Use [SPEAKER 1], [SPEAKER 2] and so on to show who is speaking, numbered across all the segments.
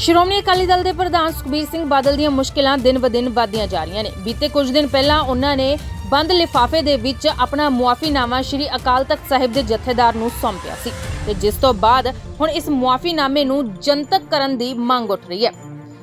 [SPEAKER 1] ਸ਼੍ਰੋਮਣੀ ਅਕਾਲੀ ਦਲ ਦੇ ਪ੍ਰਧਾਨ ਸੁਖਬੀਰ ਸਿੰਘ ਬਾਦਲ ਦੀਆਂ ਮੁਸ਼ਕਿਲਾਂ ਦਿਨ-ਬਦਿਨ ਵਧਦੀਆਂ ਜਾ ਰਹੀਆਂ ਨੇ। ਬੀਤੇ ਕੁਝ ਦਿਨ ਪਹਿਲਾਂ ਉਹਨਾਂ ਨੇ ਬੰਦ ਲਿਫਾਫੇ ਦੇ ਵਿੱਚ ਆਪਣਾ ਮੁਆਫੀਨਾਮਾ ਸ਼੍ਰੀ ਅਕਾਲ ਤਖਤ ਸਾਹਿਬ ਦੇ ਜਥੇਦਾਰ ਨੂੰ ਸੌਂਪਿਆ ਸੀ ਤੇ ਜਿਸ ਤੋਂ ਬਾਅਦ ਹੁਣ ਇਸ ਮੁਆਫੀਨਾਮੇ ਨੂੰ ਜਨਤਕ ਕਰਨ ਦੀ ਮੰਗ ਉੱਠ ਰਹੀ ਹੈ।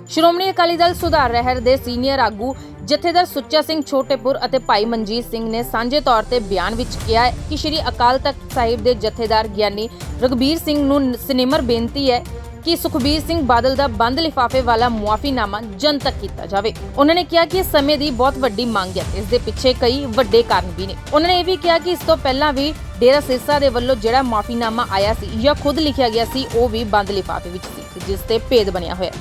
[SPEAKER 1] ਸ਼੍ਰੋਮਣੀ ਅਕਾਲੀ ਦਲ ਸੁਧਾਰ ਰਹਿਰ ਦੇ ਸੀਨੀਅਰ ਆਗੂ ਜਥੇਦਾਰ ਸੁੱਚਾ ਸਿੰਘ ਛੋਟੇਪੁਰ ਅਤੇ ਭਾਈ ਮਨਜੀਤ ਸਿੰਘ ਨੇ ਸਾਂਝੇ ਤੌਰ ਤੇ ਬਿਆਨ ਵਿੱਚ ਕਿਹਾ ਕਿ ਸ਼੍ਰੀ ਅਕਾਲ ਤਖਤ ਸਾਹਿਬ ਦੇ ਜਥੇਦਾਰ ਗਿਆਨੀ ਰਗਬੀਰ ਸਿੰਘ ਨੂੰ, ਸਿਨੇਮਰ ਬੇਨਤੀ ਹੈ ਕਿ ਸੁਖਬੀਰ ਸਿੰਘ ਬਾਦਲ ਦਾ ਬੰਦ ਲਿਫਾਫੇ ਵਾਲਾ ਮੁਆਫੀਨਾਮਾ ਜਨਤਕ ਕੀਤਾ ਜਾਵੇ। ਉਹਨਾਂ ਨੇ ਕਿਹਾ ਕਿ ਇਸ ਸਮੇਂ ਦੀ ਬਹੁਤ ਵੱਡੀ ਮੰਗ ਹੈ। ਇਸ ਦੇ ਪਿੱਛੇ ਕਈ ਵੱਡੇ ਕਾਰਨ ਵੀ ਨੇ। ਉਹਨਾਂ ਨੇ ਇਹ ਵੀ ਕਿਹਾ ਕਿ ਇਸ ਤੋਂ ਪਹਿਲਾਂ ਵੀ ਡੇਰਾ ਸਿਰਸਾ ਦੇ ਵੱਲੋਂ ਜਿਹੜਾ ਮੁਆਫੀਨਾਮਾ ਆਇਆ ਸੀ ਜਾਂ ਖੁਦ ਲਿਖਿਆ ਗਿਆ ਸੀ, ਉਹ ਵੀ ਬੰਦ ਲਿਫਾਫੇ ਵਿੱਚ ਸੀ ਜਿਸ ਤੇ ਭੇਦ ਬਣਿਆ ਹੋਇਆ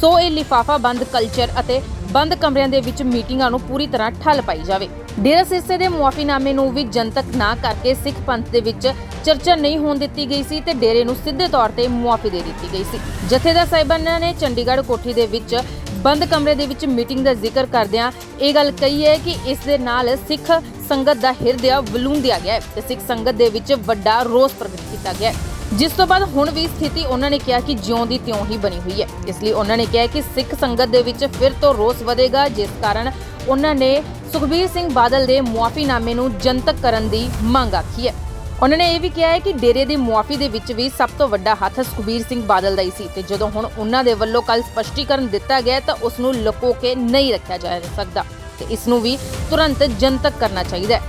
[SPEAKER 1] ਸੋ ਇਹ ਲਿਫਾਫਾ ਬੰਦ ਕਲਚਰ ਅਤੇ ਬੰਦ ਕਮਰਿਆਂ ਦੇ ਵਿੱਚ ਮੀਟਿੰਗਾਂ ਨੂੰ ਪੂਰੀ ਤਰ੍ਹਾਂ ਠੱਲ ਪਾਈ ਜਾਵੇ। ਡੇਰਾ ਸਿਰਸੇ ਦੇ ਮੁਆਫੀਨਾਮੇ ਨੂੰ ਵੀ ਜਨਤਕ ਨਾ ਕਰਕੇ ਸਿੱਖ ਪੰਥ ਦੇ ਵਿੱਚ ਚਰਚਾ ਨਹੀਂ ਹੋਣ ਦਿੱਤੀ ਗਈ ਸੀ ਤੇ ਡੇਰੇ ਨੂੰ ਸਿੱਧੇ ਤੌਰ ਤੇ ਮੁਆਫੀ ਦੇ ਦਿੱਤੀ ਗਈ ਸੀ। ਜਥੇਦਾਰ ਸਾਹਿਬਾਨਾਂ ਨੇ ਚੰਡੀਗੜ੍ਹ ਕੋਠੀ ਦੇ ਵਿੱਚ ਬੰਦ ਕਮਰੇ ਦੇ ਵਿੱਚ ਮੀਟਿੰਗ ਦਾ ਜ਼ਿਕਰ ਕਰਦਿਆਂ ਇਹ ਗੱਲ ਕਹੀ ਹੈ ਕਿ ਇਸ ਦੇ ਨਾਲ ਸਿੱਖ ਸੰਗਤ ਦਾ ਹਿਰਦਿਆ ਵਲੂੰਦਿਆ ਗਿਆ ਹੈ ਤੇ ਸਿੱਖ ਸੰਗਤ ਦੇ ਵਿੱਚ ਵੱਡਾ ਰੋਸ ਪ੍ਰਗਟ ਕੀਤਾ ਗਿਆ ਹੈ। ਜਿਸ ਤੋਂ ਬਾਅਦ ਹੁਣ ਵੀ ਸਥਿਤੀ ਉਹਨਾਂ ਨੇ ਕਿਹਾ ਕਿ ਜਿਉਂ ਦੀ ਤਿਉਂ ਹੀ ਬਣੀ ਹੋਈ ਹੈ। ਇਸ ਲਈ ਉਹਨਾਂ ਨੇ ਕਿਹਾ ਕਿ ਸਿੱਖ ਸੰਗਤ ਦੇ ਵਿੱਚ ਫਿਰ ਤੋਂ ਰੋਸ ਵਧੇਗਾ, ਜਿਸ ਕਾਰਨ ਉਹਨਾਂ ਨੇ ਸੁਖਬੀਰ ਸਿੰਘ ਬਾਦਲ ਦੇ ਮੁਆਫੀਨਾਮੇ ਨੂੰ ਜਨਤਕ ਕਰਨ ਦੀ ਮੰਗ ਆਖੀ ਹੈ। ਉਹਨਾਂ ਨੇ ਇਹ ਵੀ ਕਿਹਾ ਹੈ ਕਿ ਡੇਰੇ ਦੀ ਮੁਆਫੀ ਦੇ ਵਿੱਚ ਵੀ ਸਭ ਤੋਂ ਵੱਡਾ ਹੱਥ ਸੁਖਬੀਰ ਸਿੰਘ ਬਾਦਲ ਦਾ ਹੀ ਸੀ ਤੇ ਜਦੋਂ ਹੁਣ ਉਹਨਾਂ ਦੇ ਵੱਲੋਂ ਕੱਲ ਸਪਸ਼ਟੀਕਰਨ ਦਿੱਤਾ ਗਿਆ ਤਾਂ ਉਸ ਨੂੰ ਲੁਕੋ ਕੇ ਨਹੀਂ ਰੱਖਿਆ ਜਾ ਸਕਦਾ ਤੇ ਇਸ ਨੂੰ ਵੀ ਤੁਰੰਤ ਜਨਤਕ ਕਰਨਾ ਚਾਹੀਦਾ ਹੈ।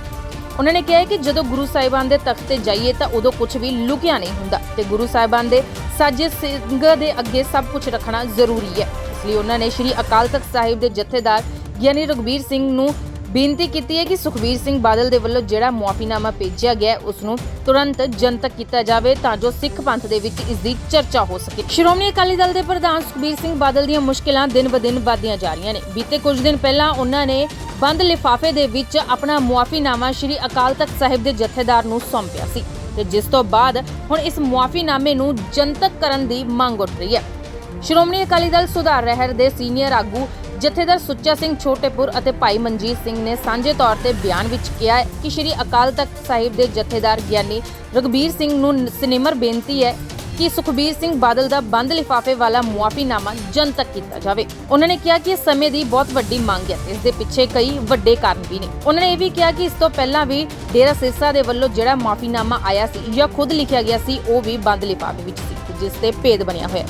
[SPEAKER 1] ਉਹਨਾਂ ਨੇ ਕਿਹਾ ਕਿ ਜਦੋਂ ਗੁਰੂ ਸਾਹਿਬਾਨ ਦੇ ਤਖਤ ਤੇ ਜਾਈਏ ਤਾਂ ਉਦੋਂ ਕੁਝ ਵੀ ਲੁਕਿਆ ਨਹੀਂ ਹੁੰਦਾ ਤੇ ਗੁਰੂ ਸਾਹਿਬਾਨ ਦੇ ਸਾਜੇ ਸਿੰਘ ਦੇ ਅੱਗੇ ਸਭ ਕੁਝ ਰੱਖਣਾ ਜ਼ਰੂਰੀ ਹੈ। ਇਸ ਲਈ ਉਹਨਾਂ ਨੇ ਸ੍ਰੀ ਅਕਾਲ ਤਖਤ ਸਾਹਿਬ ਦੇ ਜਥੇਦਾਰ ਗਿਆਨੀ ਰਗਵੀਰ ਸਿੰਘ ਨੂੰ ਬੇਨਤੀ ਕੀਤੀ ਹੈ ਕਿ ਸੁਖਬੀਰ ਸਿੰਘ ਬਾਦਲ ਦੇ ਵੱਲੋਂ ਜਿਹੜਾ ਮੁਆਫੀਨਾਮਾ ਭੇਜਿਆ ਗਿਆ ਉਸ ਨੂੰ ਤੁਰੰਤ ਜਨਤਕ ਕੀਤਾ ਜਾਵੇ ਤਾਂ ਜੋ ਸਿੱਖ ਪੰਥ ਦੇ ਵਿੱਚ ਇਸ ਦੀ ਚਰਚਾ ਹੋ ਸਕੇ। ਸ਼੍ਰੋਮਣੀ ਅਕਾਲੀ ਦਲ ਦੇ ਪ੍ਰਧਾਨ ਸੁਖਬੀਰ ਸਿੰਘ ਬਾਦਲ ਦੀਆਂ ਮੁਸ਼ਕਿਲਾਂ ਦਿਨ-ਬਦਿਨ ਵਧਦੀਆਂ ਜਾ ਰਹੀਆਂ ਨੇ। ਬੀਤੇ ਕੁਝ ਦਿਨ ਪਹਿਲਾਂ ਉਹਨਾਂ ਨੇ ਬੰਦ ਲਿਫਾਫੇ ਦੇ ਵਿੱਚ ਆਪਣਾ ਮੁਆਫੀਨਾਮਾ ਸ਼੍ਰੀ ਅਕਾਲ ਤਖਤ ਸਾਹਿਬ ਦੇ ਜਥੇਦਾਰ ਨੂੰ ਸੌਂਪਿਆ ਸੀ ਤੇ ਜਿਸ ਤੋਂ ਬਾਅਦ ਹੁਣ ਇਸ ਮੁਆਫੀਨਾਮੇ ਨੂੰ ਜਨਤਕ ਕਰਨ ਦੀ ਮੰਗ ਉੱਠ ਰਹੀ ਹੈ। ਸ਼੍ਰੋਮਣੀ ਅਕਾਲੀ ਦਲ ਸੁਧਾਰ ਰਹਿਰ ਦੇ ਸੀਨੀਅਰ ਆਗੂ ਜਥੇਦਾਰ ਸੁੱਚਾ ਸਿੰਘ ਛੋਟੇਪੁਰ ਅਤੇ ਭਾਈ ਮਨਜੀਤ ਸਿੰਘ ਨੇ ਸਾਂਝੇ ਤੌਰ ਤੇ ਬਿਆਨ ਵਿੱਚ ਕਿਹਾ ਕਿ ਸ਼੍ਰੀ ਅਕਾਲ ਤਖਤ ਸਾਹਿਬ ਦੇ ਜਥੇਦਾਰ ਗਿਆਨੀ ਰਗਬੀਰ ਸਿੰਘ ਨੂੰ ਸਿਨੇਮਰ ਬੇਨਤੀ ਹੈ ਕਿ ਸੁਖਬੀਰ ਸਿੰਘ ਬਾਦਲ ਦਾ ਬੰਦ ਲਿਫਾਫੇ ਵਾਲਾ ਮੁਆਫੀਨਾਮਾ ਜਨਤਕ ਕੀਤਾ ਜਾਵੇ। ਉਹਨਾਂ ਨੇ ਕਿਹਾ ਕਿ ਇਸ ਸਮੇਂ ਦੀ ਬਹੁਤ ਵੱਡੀ ਮੰਗ ਹੈ। ਇਸ ਦੇ ਪਿੱਛੇ ਕਈ ਵੱਡੇ ਕਾਰਨ ਵੀ ਨੇ। ਉਹਨਾਂ ਨੇ ਇਹ ਵੀ ਕਿਹਾ ਕਿ ਇਸ ਤੋਂ ਪਹਿਲਾਂ ਵੀ ਡੇਰਾ ਸਿਰਸਾ ਦੇ ਵੱਲੋਂ ਜਿਹੜਾ ਮੁਆਫੀਨਾਮਾ ਆਇਆ ਸੀ ਜਾਂ ਖੁਦ ਲਿਖਿਆ ਗਿਆ ਸੀ, ਉਹ ਵੀ ਬੰਦ ਲਿਫਾਫੇ ਵਿੱਚ ਸੀ, ਜਿਸ ਤੇ ਭੇਦ ਬਣਿਆ ਹੋਇਆ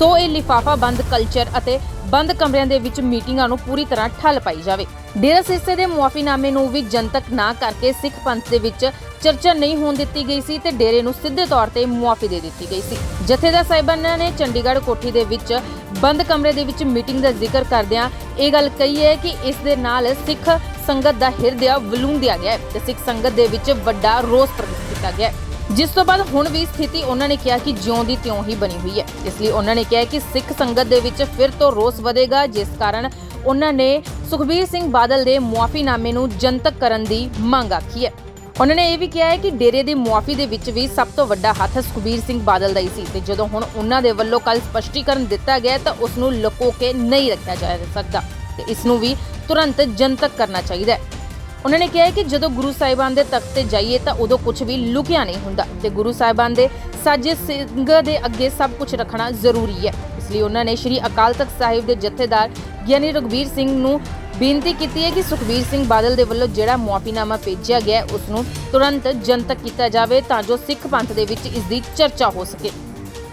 [SPEAKER 1] ਸੋ ਇਹ ਲਿਫਾਫਾ ਬੰਦ ਕਲਚਰ ਅਤੇ ਬੰਦ ਕਮਰਿਆਂ ਦੇ ਵਿੱਚ ਮੀਟਿੰਗਾਂ ਨੂੰ ਪੂਰੀ ਤਰ੍ਹਾਂ ਠੱਲ ਪਾਈ ਜਾਵੇ। ਡੇਰਾ ਸਿਰਸੇ ਦੇ ਮੁਆਫੀਨਾਮੇ ਨੂੰ ਵੀ ਜਨਤਕ ਨਾ ਕਰਕੇ ਸਿੱਖ ਪੰਥ ਦੇ ਵਿੱਚ ਚਰਚਾ ਨਹੀਂ ਹੋਣ ਦਿੱਤੀ ਗਈ ਸੀ ਤੇ ਡੇਰੇ ਨੂੰ ਸਿੱਧੇ ਤੌਰ ਤੇ ਮੁਆਫੀ ਦੇ ਦਿੱਤੀ ਗਈ ਸੀ। ਜਥੇਦਾਰ ਸਾਹਿਬਾਨਾਂ ਨੇ ਚੰਡੀਗੜ੍ਹ ਕੋਠੀ ਦੇ ਵਿੱਚ ਬੰਦ ਕਮਰੇ ਦੇ ਵਿੱਚ ਮੀਟਿੰਗ ਦਾ ਜ਼ਿਕਰ ਕਰਦਿਆਂ ਇਹ ਗੱਲ ਕਹੀ ਹੈ ਕਿ ਇਸ ਦੇ ਨਾਲ ਸਿੱਖ ਸੰਗਤ ਦਾ ਹਿਰਦਿਆ ਵਲੂੰਦਿਆ ਗਿਆ ਹੈ ਤੇ ਸਿੱਖ ਸੰਗਤ ਦੇ ਵਿੱਚ ਵੱਡਾ ਰੋਸ ਪ੍ਰਗਟ ਕੀਤਾ ਗਿਆ ਹੈ। ਜਿਸ ਤੋਂ ਬਾਅਦ ਹੁਣ ਵੀ ਸਥਿਤੀ ਉਹਨਾਂ ਨੇ ਕਿਹਾ ਕਿ ਜਿਉਂ ਦੀ ਤਿਉਂ ਹੀ ਬਣੀ ਹੋਈ ਹੈ। ਇਸ ਲਈ ਉਹਨਾਂ ਨੇ ਕਿਹਾ ਕਿ ਸਿੱਖ ਸੰਗਤ ਦੇ ਵਿੱਚ ਫਿਰ ਤੋਂ ਰੋਸ ਵਧੇਗਾ, ਜਿਸ ਕਾਰਨ ਉਹਨਾਂ ਨੇ ਸੁਖਬੀਰ ਸਿੰਘ ਬਾਦਲ ਦੇ ਮੁਆਫੀਨਾਮੇ ਨੂੰ ਜਨਤਕ ਕਰਨ ਦੀ ਮੰਗ ਆਖੀ ਹੈ। ਉਹਨਾਂ ਨੇ ਇਹ ਵੀ ਕਿਹਾ ਹੈ ਕਿ ਡੇਰੇ ਦੀ ਮੁਆਫੀ ਦੇ ਵਿੱਚ ਵੀ ਸਭ ਤੋਂ ਵੱਡਾ ਹੱਥ ਸੁਖਬੀਰ ਸਿੰਘ ਬਾਦਲ ਦਾ ਹੀ ਸੀ ਤੇ ਜਦੋਂ ਹੁਣ ਉਹਨਾਂ ਦੇ ਵੱਲੋਂ ਕੱਲ ਸਪਸ਼ਟੀਕਰਨ ਦਿੱਤਾ ਗਿਆ ਤਾਂ ਉਸ ਨੂੰ ਲੁਕੋ ਕੇ ਨਹੀਂ ਰੱਖਿਆ ਜਾ ਸਕਦਾ ਤੇ ਇਸ ਨੂੰ ਵੀ ਤੁਰੰਤ ਜਨਤਕ ਕਰਨਾ ਚਾਹੀਦਾ ਹੈ। ਉਹਨਾਂ ਨੇ ਕਿਹਾ ਕਿ ਜਦੋਂ ਗੁਰੂ ਸਾਹਿਬਾਨ ਦੇ ਤਖਤ ਤੇ ਜਾਈਏ ਤਾਂ ਉਦੋਂ ਕੁਝ ਵੀ ਲੁਕਿਆ ਨਹੀਂ ਹੁੰਦਾ ਤੇ ਗੁਰੂ ਸਾਹਿਬਾਨ ਦੇ ਸਾਜੇ ਸਿੰਘ ਦੇ ਅੱਗੇ ਸਭ ਕੁਝ ਰੱਖਣਾ ਜ਼ਰੂਰੀ ਹੈ। ਇਸ ਲਈ ਉਹਨਾਂ ਨੇ ਸ੍ਰੀ ਅਕਾਲ ਤਖਤ ਸਾਹਿਬ ਦੇ ਜਥੇਦਾਰ ਗਿਆਨੀ ਰਗਵੀਰ ਸਿੰਘ ਨੂੰ ਬੇਨਤੀ ਕੀਤੀ ਹੈ ਕਿ ਸੁਖਬੀਰ ਸਿੰਘ ਬਾਦਲ ਦੇ ਵੱਲੋਂ ਜਿਹੜਾ ਮੁਆਫੀਨਾਮਾ ਭੇਜਿਆ ਗਿਆ ਹੈ, ਉਸ ਨੂੰ ਤੁਰੰਤ ਜਨਤਕ ਕੀਤਾ ਜਾਵੇ ਤਾਂ ਜੋ ਸਿੱਖ ਪੰਥ ਦੇ ਵਿੱਚ ਇਸ ਦੀ ਚਰਚਾ ਹੋ ਸਕੇ।